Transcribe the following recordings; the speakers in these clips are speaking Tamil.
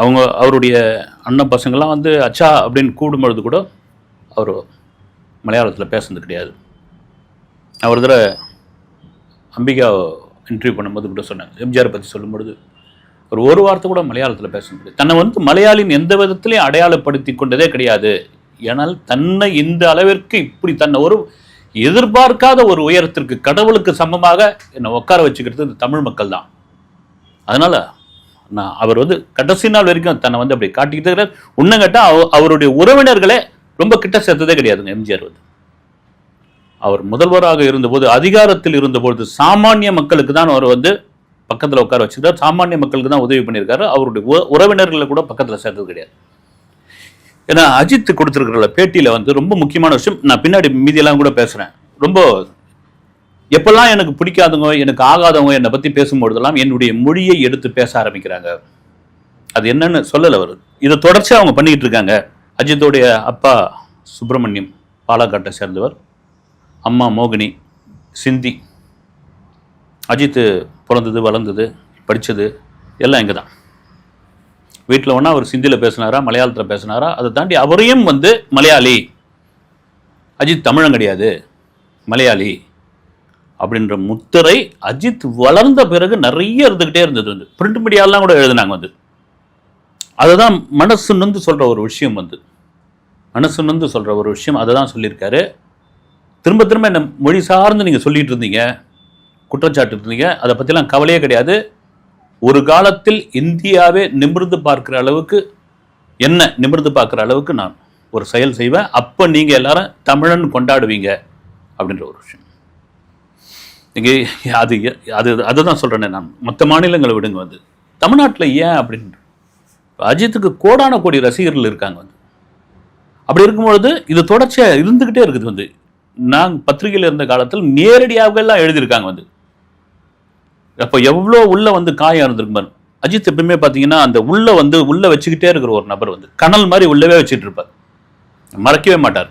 அவங்க அவருடைய அண்ணன் பசங்கள்லாம் வந்து அச்சா அப்படின்னு கூடும்பொழுது கூட அவர் மலையாளத்தில் பேசுனது கிடையாது. அவர் தடவை அம்பிகா இன்டர்வியூ பண்ணும்போது கூட சொன்னாங்க. எம்ஜிஆர் பற்றி சொல்லும்பொழுது ஒரு ஒரு வார்த்தை கூட மலையாளத்தில் பேச முடியாது. தன்னை வந்து மலையாளின் எந்த விதத்திலையும் அடையாளப்படுத்தி கொண்டதே கிடையாது. ஏனால் தன்னை இந்த அளவிற்கு இப்படி தன்னை ஒரு எதிர்பார்க்காத ஒரு உயரத்திற்கு கடவுளுக்கு சமமாக என்னை உட்கார வச்சுக்கிறது இந்த தமிழ் மக்கள் தான் அதனால் நான் அவர் வந்து கடைசி நாள் வரைக்கும் தன்னை வந்து அப்படி காட்டிக்கிட்டே இருக்கிறார். இன்னும் கேட்டால் அவருடைய உறவினர்களே ரொம்ப கிட்ட சேர்த்ததே கிடையாதுங்க எம்ஜிஆர் வந்து. அவர் முதல்வராக இருந்தபோது அதிகாரத்தில் இருந்தபோது சாமானிய மக்களுக்கு தான் அவர் வந்து பக்கத்தில் உட்கார வச்சுருக்கார் சாமானிய மக்களுக்கு தான் உதவி பண்ணியிருக்காரு. அவருடைய உ- உறவினர்களை கூட பக்கத்தில் சேர்த்தது கிடையாது. ஏன்னா அஜித் கொடுத்துருக்கிற பேட்டியில் வந்து ரொம்ப முக்கியமான விஷயம் நான் பின்னாடி மீதியெல்லாம் கூட பேசுகிறேன் ரொம்ப எப்பெல்லாம் எனக்கு பிடிக்காதவங்க எனக்கு ஆகாதவங்க என்னை பற்றி பேசும்பொழுதெல்லாம் என்னுடைய மொழியை எடுத்து பேச ஆரம்பிக்கிறாங்க. அது என்னன்னு சொல்லலை அவர். இதை தொடர்ச்சியாக அவங்க பண்ணிக்கிட்டு இருக்காங்க. அஜித்தோடைய அப்பா சுப்பிரமணியம் பாலாகாட்டை சேர்ந்தவர். அம்மா மோகினி சிந்தி. அஜித்து பிறந்தது வளர்ந்தது படித்தது எல்லாம் இங்கே தான் வீட்டில் ஒன்றா அவர் சிந்தியில் பேசினாரா மலையாளத்தில் பேசினாரா அதை தாண்டி அவரையும் வந்து மலையாளி. அஜித் தமிழன் கிடையாது. மலையாளி. அப்படின்ற முத்திரை அஜித் வளர்ந்த பிறகு நிறைய இருந்துக்கிட்டே இருந்தது வந்து. பிரிண்ட் மீடியாலாம் கூட எழுதினாங்க வந்து. அதுதான் மனசு நொந்து சொல்கிற ஒரு விஷயம் வந்து. மனசு நொந்து சொல்கிற ஒரு விஷயம் அதை தான் சொல்லியிருக்காரு. திரும்ப திரும்ப என்ன மொழி சார்ந்து நீங்கள் சொல்லிட்டு இருந்தீங்க குற்றச்சாட்டு இருந்தீங்க அதை பற்றிலாம் கவலையே கிடையாது. ஒரு காலத்தில் இந்தியாவே நிமிர்ந்து பார்க்குற அளவுக்கு என்ன நிமிர்ந்து பார்க்குற அளவுக்கு நான் ஒரு செயல் செய்வேன். அப்போ நீங்கள் எல்லாரும் தமிழன் கொண்டாடுவீங்க அப்படின்ற ஒரு விஷயம். இங்கே அது அது அது அதுதான் சொல்கிறேனே நான். மற்ற மாநிலங்களை விடுங்க வந்து. தமிழ்நாட்டில் ஏன் அப்படின்னு? அஜித்துக்கு கோடான கோடி ரசிகர்கள் இருக்காங்க வந்து. அப்படி இருக்கும்பொழுது இது தொடர்ச்சியாக இருந்துக்கிட்டே இருக்குது வந்து. நான் பத்திரிகையில் இருந்த காலத்தில் நேரடியாக எல்லாம் எழுதியிருக்காங்க வந்து. அப்போ எவ்வளோ உள்ள வந்து காயம் இருந்திருக்கு பாரு அஜித் எப்பவுமே பார்த்தீங்கன்னா அந்த உள்ள வந்து உள்ள வச்சுக்கிட்டே இருக்கிற ஒரு நபர் வந்து. கனல் மாதிரி உள்ளவே வச்சுட்டு இருப்பார். மறக்கவே மாட்டார்.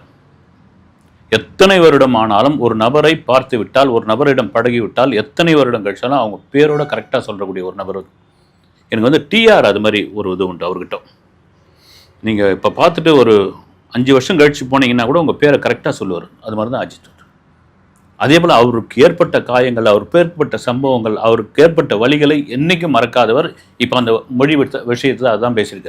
எத்தனை வருடம் ஆனாலும் ஒரு நபரை பார்த்து விட்டால் ஒரு நபரிடம் பழகிவிட்டால் எத்தனை வருடம் கழிச்சாலும் அவங்க பேரோட கரெக்டாக சொல்லக்கூடிய ஒரு நபர் எனக்கு வந்து டிஆர் அது மாதிரி ஒரு இது உண்டு அவர்கிட்ட. நீங்கள் இப்போ பார்த்துட்டு ஒரு அஞ்சு வருஷம் கழிச்சு போனீங்கன்னா கூட உங்கள் பேரை கரெக்டாக சொல்லுவார். அது மாதிரி தான் அஜித் அதே போல் அவருக்கு ஏற்பட்ட காயங்கள் அவருக்கு ஏற்பட்ட சம்பவங்கள் அவருக்கு ஏற்பட்ட வழிகளை என்றைக்கும் மறக்காதவர். இப்போ அந்த மொழி விஷயத்தில் அதான் பேசியிருக்காரு.